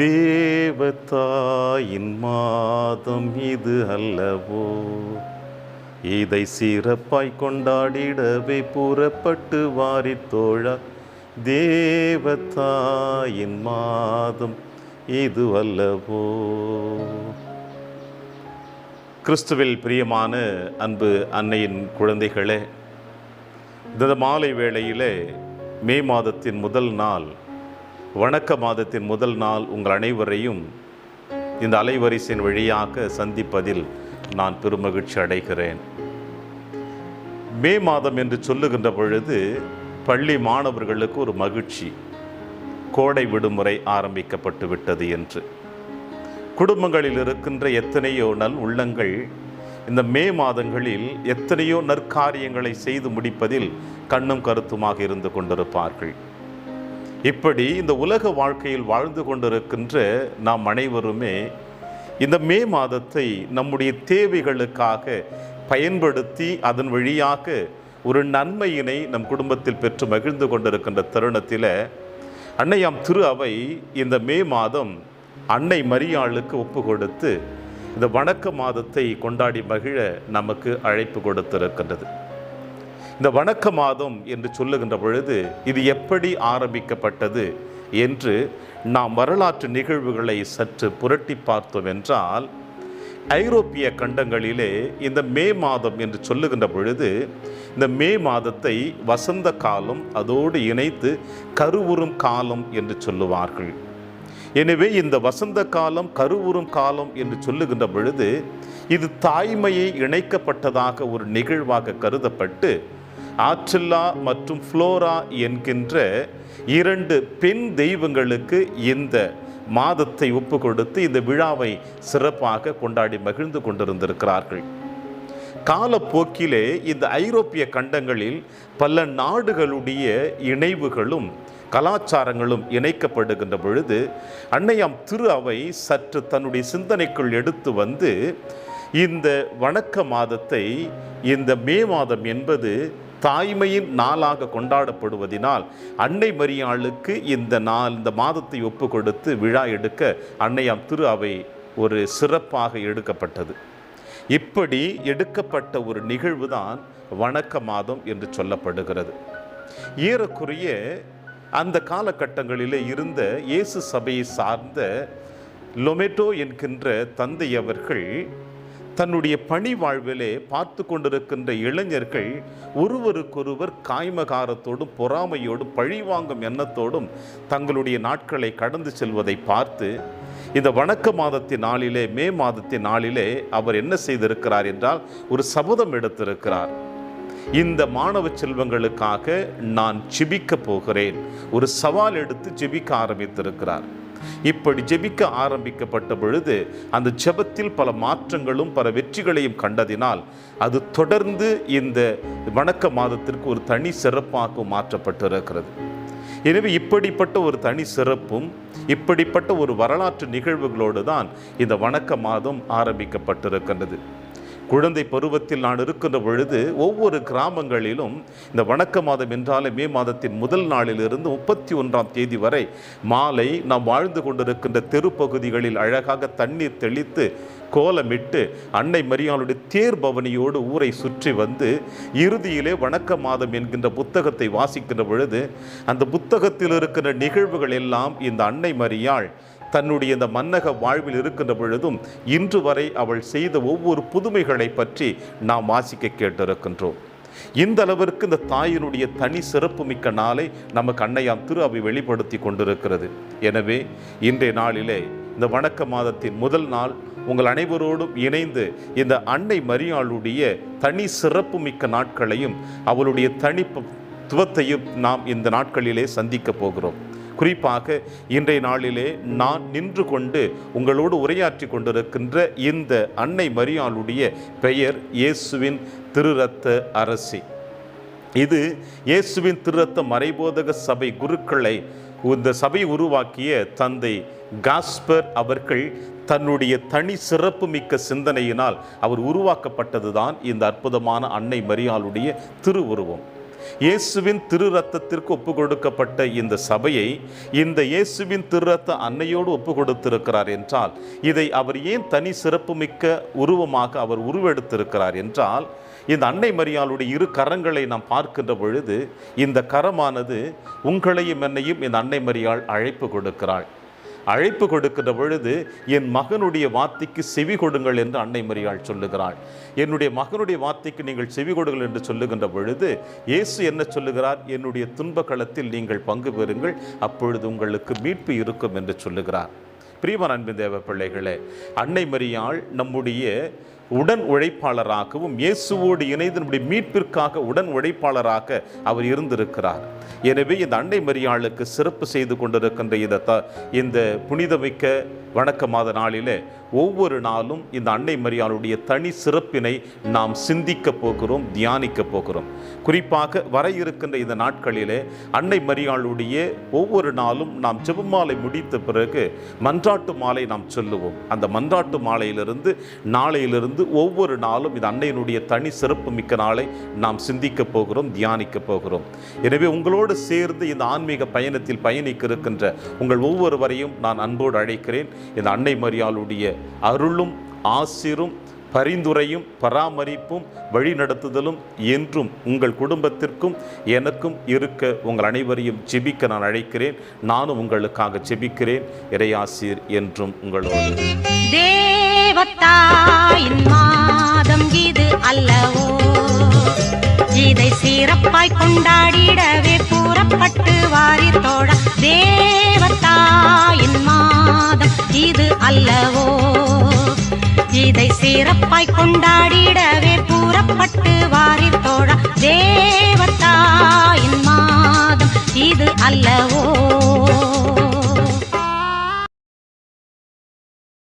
தேவத்தாயின் மாதம் இது அல்லவோ? இதை சிறப்பாய் கொண்டாடிடவே புறப்பட்டு வாரி தோழா தேவதாயின் மாதம் இது அல்லவோ? கிறிஸ்துவில் பிரியமான அன்பு அன்னையின் குழந்தைகளே இந்த மாலை வேளையிலே மே மாதத்தின் முதல் நாள் வணக்க மாதத்தின் முதல் நாள் உங்கள் அனைவரையும் இந்த அலைவரிசையின் வழியாக சந்திப்பதில் நான் பெருமகிழ்ச்சி அடைகிறேன். மே மாதம் என்று சொல்லுகின்ற பொழுது பள்ளி மாணவர்களுக்கு ஒரு மகிழ்ச்சி. கோடை விடுமுறை ஆரம்பிக்கப்பட்டு விட்டது என்று. குடும்பங்களில் இருக்கின்ற எத்தனையோ நல் உள்ளங்கள் இந்த மே மாதங்களில் எத்தனையோ நற்காரியங்களை செய்து முடிப்பதில் கண்ணும் கருத்துமாக இருந்து கொண்டிருப்பார்கள். இப்படி இந்த உலக வாழ்க்கையில் வாழ்ந்து கொண்டிருக்கின்ற நாம் அனைவருமே இந்த மே மாதத்தை நம்முடைய தேவைகளுக்காக பயன்படுத்தி அதன் வழியாக ஒரு நன்மையினை நம் குடும்பத்தில் பெற்று மகிழ்ந்து கொண்டிருக்கின்ற தருணத்தில் அன்னையாம் திரு அவை இந்த மே மாதம் அன்னை மரியாளுக்கு ஒப்பு கொடுத்து இந்த வணக்க மாதத்தை கொண்டாடி மகிழ நமக்கு அழைப்பு கொடுத்திருக்கின்றது. இந்த வணக்க மாதம் என்று சொல்லுகின்ற பொழுது இது எப்படி ஆரம்பிக்கப்பட்டது என்று நாம் வரலாற்று நிகழ்வுகளை சற்று புரட்டி பார்த்தோம் என்றால் ஐரோப்பிய கண்டங்களிலே இந்த மே மாதம் என்று சொல்லுகின்ற பொழுது இந்த மே மாதத்தை வசந்த காலம் அதோடு இணைத்து கருவுறும் காலம் என்று சொல்லுவார்கள். எனவே இந்த வசந்த காலம் கருவுறும் காலம் என்று சொல்லுகின்ற பொழுது இது தாய்மையை இணைக்கப்பட்டதாக ஒரு நிகழ்வாக கருதப்பட்டு ஆற்றில்லா மற்றும் ஃப்ளோரா என்கின்ற இரண்டு பெண் தெய்வங்களுக்கு இந்த மாதத்தை ஒப்பு கொடுத்து இந்த விழாவை சிறப்பாக கொண்டாடி மகிழ்ந்து கொண்டிருந்திருக்கிறார்கள். காலப்போக்கிலே இந்த ஐரோப்பிய கண்டங்களில் பல நாடுகளுடைய இணைவுகளும் கலாச்சாரங்களும் இணைக்கப்படுகின்ற பொழுது அன்னையாம் திரு அவை சற்று தன்னுடைய சிந்தனைக்குள் எடுத்து வந்து இந்த வணக்க மாதத்தை இந்த மே மாதம் என்பது தாய்மையின் நாளாக கொண்டாடப்படுவதினால் அன்னை மரியாளுக்கு இந்த நாள் இந்த மாதத்தை ஒப்பு கொடுத்து விழா எடுக்க அன்னையாம் திரு அவை ஒரு சிறப்பாக எடுக்கப்பட்டது. இப்படி எடுக்கப்பட்ட ஒரு நிகழ்வு தான் வணக்க மாதம் என்று சொல்லப்படுகிறது. ஏறக்குறைய அந்த காலகட்டங்களிலே இருந்த இயேசு சபையை சார்ந்த லொமேட்டோ என்கின்ற தந்தை அவர்கள் தன்னுடைய பணி வாழ்விலே பார்த்து கொண்டிருக்கின்ற இளைஞர்கள் ஒருவருக்கொருவர் காய்மகாரத்தோடும் பொறாமையோடும் பழிவாங்கும் எண்ணத்தோடும் தங்களுடைய நாட்களை கடந்து செல்வதை பார்த்து இந்த வணக்க மாதத்தின் நாளிலே மே மாதத்தின் நாளிலே அவர் என்ன செய்திருக்கிறார் என்றால் ஒரு சபதம் எடுத்திருக்கிறார். இந்த மாணவ செல்வங்களுக்காக நான் ஜிபிக்க போகிறேன். ஒரு சவால் எடுத்து ஜிபிக்க ஆரம்பித்திருக்கிறார். இப்படி ஜெபிக்க ஆரம்பிக்கப்பட்ட பொழுது அந்த ஜெபத்தில் பல மாற்றங்களும் பல வெற்றிகளையும் கண்டதினால் அது தொடர்ந்து இந்த வணக்க மாதத்திற்கு ஒரு தனி சிறப்பாக மாற்றப்பட்டிருக்கிறது. எனவே இப்படிப்பட்ட ஒரு தனி சிறப்பும் இப்படிப்பட்ட ஒரு வரலாற்று நிகழ்வுகளோடு தான் இந்த வணக்க மாதம் ஆரம்பிக்கப்பட்டிருக்கின்றது. குழந்தை பருவத்தில் நான் இருக்கின்ற பொழுது ஒவ்வொரு கிராமங்களிலும் இந்த வணக்க மாதம் என்றாலே மே மாதத்தின் முதல் நாளிலிருந்து முப்பத்தி ஒன்றாம் தேதி வரை மாலை நாம் வாழ்ந்து கொண்டிருக்கின்ற தெருப்பகுதிகளில் அழகாக தண்ணீர் தெளித்து கோலமிட்டு அன்னை மரியாளுடைய தேர் பவனியோடு ஊரை சுற்றி வந்து இறுதியிலே வணக்க மாதம் என்கின்ற புத்தகத்தை வாசிக்கின்ற பொழுது அந்த புத்தகத்தில் இருக்கிற நிகழ்வுகள் எல்லாம் இந்த அன்னை மரியாள் தன்னுடைய இந்த மன்னக வாழ்வில் இருக்கின்ற பொழுதும் இன்று வரை அவள் செய்த ஒவ்வொரு புதுமைகளை பற்றி நாம் வாசிக்க கேட்டிருக்கின்றோம். இந்த அளவிற்கு இந்த தாயினுடைய தனி சிறப்புமிக்க நாளை நமக்கு அன்னையாம் திரு அவை வெளிப்படுத்தி கொண்டிருக்கிறது. எனவே இன்றைய நாளிலே இந்த வணக்க மாதத்தின் முதல் நாள் உங்கள் அனைவரோடும் இணைந்து இந்த அன்னை மரியாளுடைய தனி சிறப்புமிக்க நாட்களையும் அவளுடைய தனித்துவத்தையும் நாம் இந்த நாட்களிலே சந்திக்கப் போகிறோம். குறிப்பாக இன்றைய நாளிலே நான் நின்று கொண்டு உங்களோடு உரையாற்றி கொண்டிருக்கின்ற இந்த அன்னை மரியாளுடைய பெயர் இயேசுவின் திருரத்த அரசி. இது இயேசுவின் திருரத்த மறைபோதக சபை குருக்களை இந்த சபை உருவாக்கிய தந்தை காஸ்பர் அவர்கள் தன்னுடைய தனி சிறப்பு மிக்க சிந்தனையினால் அவர் உருவாக்கப்பட்டதுதான் இந்த அற்புதமான அன்னை மரியாளுடைய திருவுருவம். இயேசுவின் திரு ரத்தத்திற்கு ஒப்பு கொடுக்கப்பட்ட இந்த சபையை இந்த இயேசுவின் திரு ரத்த அன்னையோடு ஒப்பு கொடுத்திருக்கிறார் என்றால் இதை அவர் ஏன் தனி சிறப்புமிக்க உருவமாக அவர் உருவெடுத்திருக்கிறார் என்றால் இந்த அன்னை மரியாளுடைய இரு கரங்களை நாம் பார்க்கின்ற பொழுது இந்த கரமானது உங்களையும் என்னையும் இந்த அன்னை மரியாள் அழைப்பு கொடுக்கிறாள். அழைப்பு கொடுக்கிற பொழுது என் மகனுடைய வார்த்தைக்கு செவி கொடுங்கள் என்று அன்னை மரியாள் சொல்லுகிறாள். என்னுடைய மகனுடைய வார்த்தைக்கு நீங்கள் செவி கொடுங்கள் என்று சொல்லுகின்ற பொழுது இயேசு என்ன சொல்லுகிறார்? என்னுடைய துன்ப களத்தில் நீங்கள் பங்கு பெறுங்கள் அப்பொழுது உங்களுக்கு மீட்பு இருக்கும் என்று சொல்லுகிறார். பிரியமான அன்பின் தேவ பிள்ளைகளே அன்னை மரியாள் நம்முடைய உடன் உழைப்பாளராகவும் இயேசுவோடு இணைந்து நம்முடைய மீட்பிற்காக உடன் உழைப்பாளராக அவர் இருந்திருக்கிறார். எனவே இந்த அன்னை மரியாளுக்கு சிறப்பு செய்து கொண்டிருக்கின்ற இந்த த இந்த புனிதமிக்க வணக்க மாத நாளிலே ஒவ்வொரு நாளும் இந்த அன்னை மரியாளுடைய தனி சிறப்பினை நாம் சிந்திக்க போகிறோம் தியானிக்க போகிறோம். குறிப்பாக வர இருக்கின்ற இந்த நாட்களிலே அன்னை மரியாளுடைய ஒவ்வொரு நாளும் நாம் ஜெபமாலை முடித்த பிறகு மன்றாட்டு மாலை நாம் சொல்லுவோம். அந்த மன்றாட்டு மாலையிலிருந்து நாளையிலிருந்து ஒவ்வொரு நாளும் இது அன்னையினுடைய தனி சிறப்பு மிக்க நாளை நாம் சிந்திக்க போகிறோம் தியானிக்க போகிறோம். எனவே உங்களோடு சேர்ந்து இந்த ஆன்மீக பயணத்தில் பயணிக்க இருக்கின்ற உங்கள் ஒவ்வொருவரையும் நான் அன்போடு அழைக்கிறேன். இந்த அன்னை மரியாளுடைய அருளும் ஆசிரும் பரிந்துரையும் பராமரிப்பும் வழிநடத்துதலும் என்றும் உங்கள் குடும்பத்திற்கும் எனக்கும் இருக்க உங்கள் அனைவரையும் ஜெபிக்க நான் அழைக்கிறேன். நானும் உங்களுக்காக ஜெபிக்கிறேன் இறையாசிர் என்றும் உங்களோடு. தேவத்தாயின் மாதம் இது அல்லவோ? இதை சிறப்பாய் கொண்டாடிடவே கூறப்பட்டு வாரி தோழ தேவத்தாயின் மாதம் இது அல்லவோ? இதை சிறப்பாய் கொண்டாடிடவே கூறப்பட்டு வாரி தோழ தேவத்தாயின் மாதம் இது அல்லவோ?